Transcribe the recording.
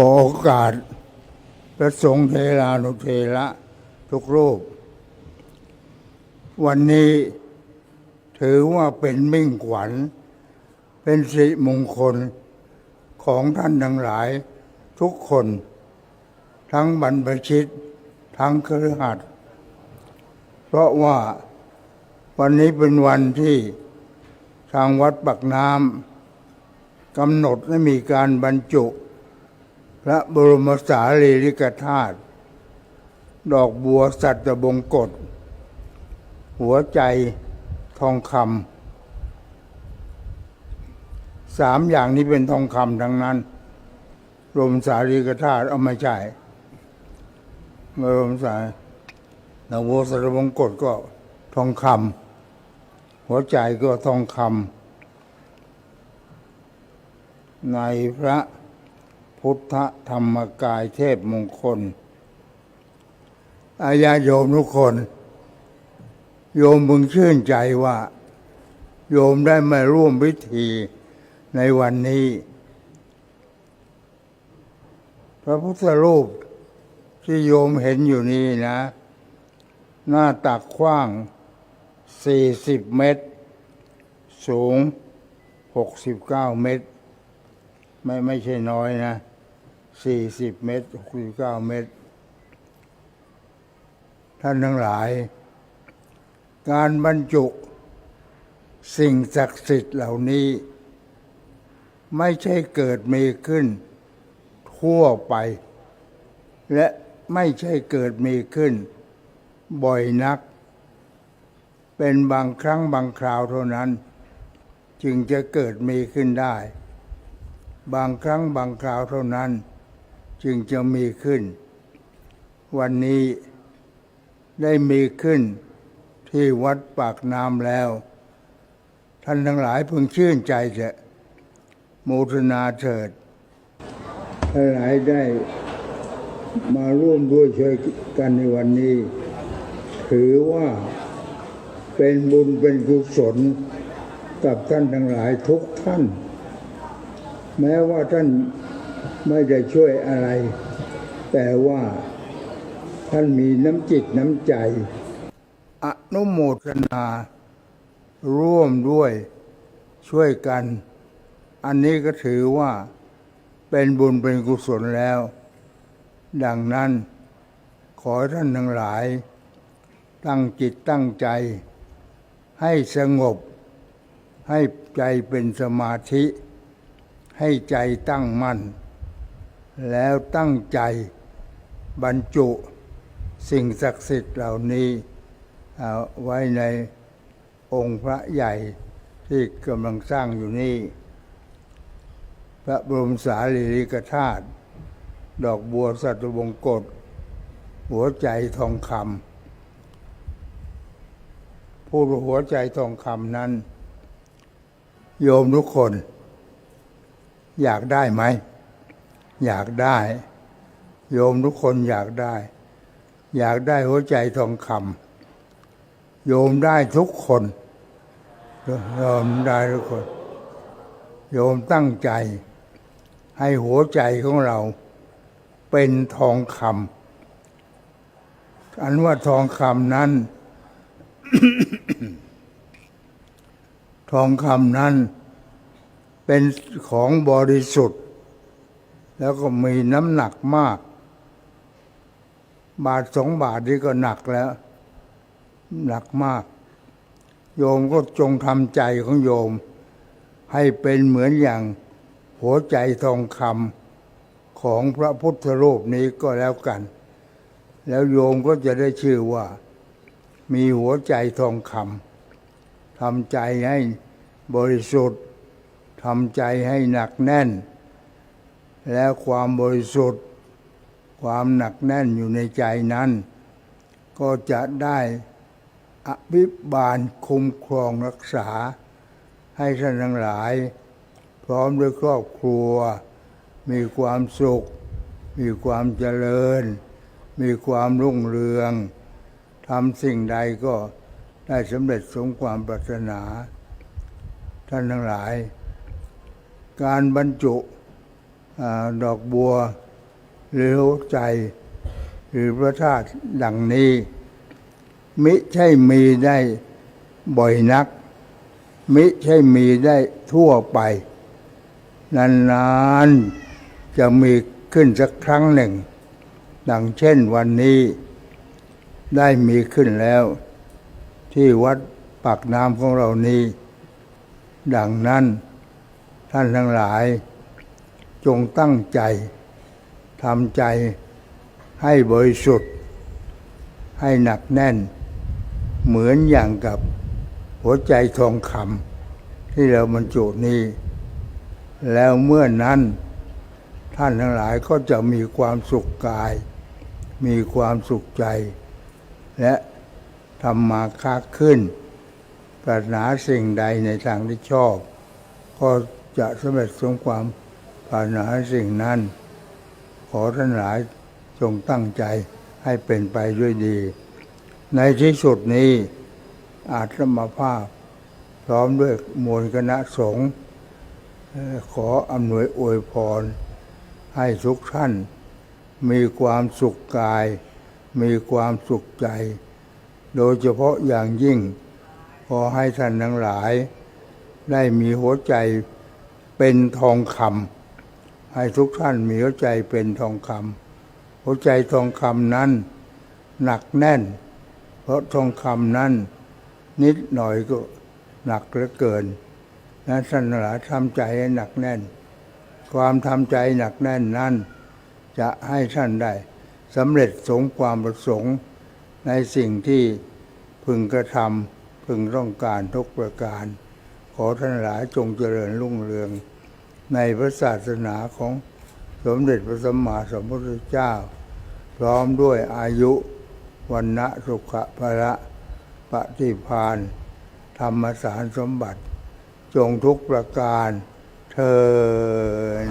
ขอโอกาสพระสงฆ์เทรานุเทระทุกรูป วันนี้ถือว่าเป็นมิ่งขวัญ เป็นสิริมงคลของท่านทั้งหลายทุกคน ทั้งบรรพชิต ทั้งครือขัดเพราะว่าวันนี้เป็นวันที่ทางวัดปักน้ำกำหนดให้มีการบรรจุ พระบรมสารีริกธาตุดอกบัวสัตบงกฎหัวใจทองคำสามอย่างนี้เป็นทองคำทั้งนั้นบรมสารีริกธาตุเอาไม่ใช่บรมสาดอกบัวสัตบงกฎก็ทองคำหัวใจก็ทองคำในพระ พุทธธรรมกายเทพมงคล อาญาโยมทุกคน โยมมึงชื่นใจว่า โยมได้มาร่วมพิธีในวันนี้ พระพุทธรูปที่โยมเห็นอยู่นี้นะ หน้าตักกว้าง 40 เมตร สูง 69 เมตร ไม่ไม่ใช่น้อยนะ 40เมตร69เมตร ท่านทั้งหลาย การบรรจุสิ่งศักดิ์สิทธิ์เหล่านี้ ไม่ใช่เกิดมีขึ้น ทั่วไป และไม่ใช่เกิดมีขึ้น บ่อยนัก เป็นบางครั้งบางคราวเท่านั้น จึงจะเกิดมีขึ้นได้ บางครั้งบางคราวเท่านั้น จึงจะมีขึ้น วันนี้ได้มีขึ้นที่วัดปากน้ำแล้ว ท่านทั้งหลายพึงชื่นใจเถอะโมทนาเถิดท่านหลายได้มาร่วมด้วยช่วยกันในวันนี้ ถือว่าเป็นบุญเป็นกุศลกับท่านทั้งหลายทุกท่าน แม้ว่าท่าน ไม่ได้ช่วยอะไร แต่ว่าท่านมีน้ำจิตน้ำใจ อนุโมทนา ร่วมด้วยช่วยกัน อันนี้ก็ถือว่าเป็นบุญเป็นกุศลแล้ว ดังนั้นขอท่านทั้งหลาย ตั้งจิตตั้งใจ ให้สงบ ให้ใจเป็นสมาธิ ให้ใจตั้งมั่น แล้วตั้งใจบรรจุสิ่งศักดิ์สิทธิ์เหล่านี้ไว้ในองค์พระใหญ่ที่กำลังสร้างอยู่นี่พระบรมสารีริกธาตุดอกบัวสัตวงกฎหัวใจทองคำพูดว่าหัวใจทองคำนั้น โยมทุกคน อยากได้ไหม อยากได้ โยมทุกคนอยากได้ อยากได้หัวใจทองคำโยมได้ทุกคนโยมได้ทุกคน โยมตั้งใจ ให้หัวใจของเรา เป็นทองคำอันว่าทองคำนั้น ทองคำนั้นเป็นของบริสุทธิ์ แล้วก็มีน้ำหนักมาก บาทสองบาทนี่ก็หนักแล้ว หนักมาก โยมก็จงทำใจของโยม ให้เป็นเหมือนอย่างหัวใจทองคำของพระพุทธรูปนี้ก็แล้วกัน แล้วโยมก็จะได้ชื่อว่า มีหัวใจทองคำทำใจให้บริสุทธิ์ทำใจให้หนักแน่น แล้วความบริสุทธิ์ ความหนักแน่นอยู่ในใจนั้น ก็จะได้อภิบาลคุ้มครองรักษา ให้ท่านทั้งหลาย พร้อมด้วยครอบครัว มีความสุข มีความเจริญ มีความรุ่งเรืองทำสิ่งใดก็ได้สำเร็จสมความปรารถนา ท่านทั้งหลาย การบรรจุ ดอกบัวหรือใจหรือพระธาตุดังนี้ มิใช่มีได้บ่อยนัก มิใช่มีได้ทั่วไป นานๆจะมีขึ้นสักครั้งหนึ่ง ดังเช่นวันนี้ ได้มีขึ้นแล้ว ที่วัดปากน้ำของเรานี้ ดังนั้นท่านทั้งหลาย จงตั้งใจทำใจให้บริสุทธิ์ ให้หนักแน่น เหมือนอย่างกับหัวใจทองคำที่เราบรรจุนี้ แล้วเมื่อนั้นท่านทั้งหลายก็จะมีความสุขกาย มีความสุขใจ และทำมาค้าขึ้น ปรารถนาสิ่งใดในทางที่ชอบ ก็จะสำเร็จสมความ ปรารถนาสิ่งนั้น ขอท่านหลายจงตั้งใจให้เป็นไปด้วยดี ในที่สุดนี้อาตมาภาพ พร้อมด้วยมวลคณะสงฆ์ขออำนวยอวยพร ให้ทุกท่าน มีความสุขกาย มีความสุขใจ โดยเฉพาะอย่างยิ่ง ขอให้ท่านทั้งหลาย ได้มีหัวใจเป็นทองคำ ให้ทุกท่านมีหัวใจเป็นทองคำหัวใจทองคำนั้น หนักแน่น เพราะทองคำนั้น นิดหน่อยก็หนักเหลือเกินนั้นท่านหลายทำใจให้หนักแน่น ความทำใจหนักแน่นนั้น จะให้ท่านได้สำเร็จสมความประสงค์ในสิ่งที่พึงกระทำพึงต้องการทุกประการ ขอท่านหลายจงเจริญรุ่งเรือง ในพระศาสนาของสมเด็จพระสัมมาสัมพุทธเจ้า พร้อมด้วยอายุวันณะสุขะภระปฏิพานธรรมสารสมบัติ จงทุกประการเทิน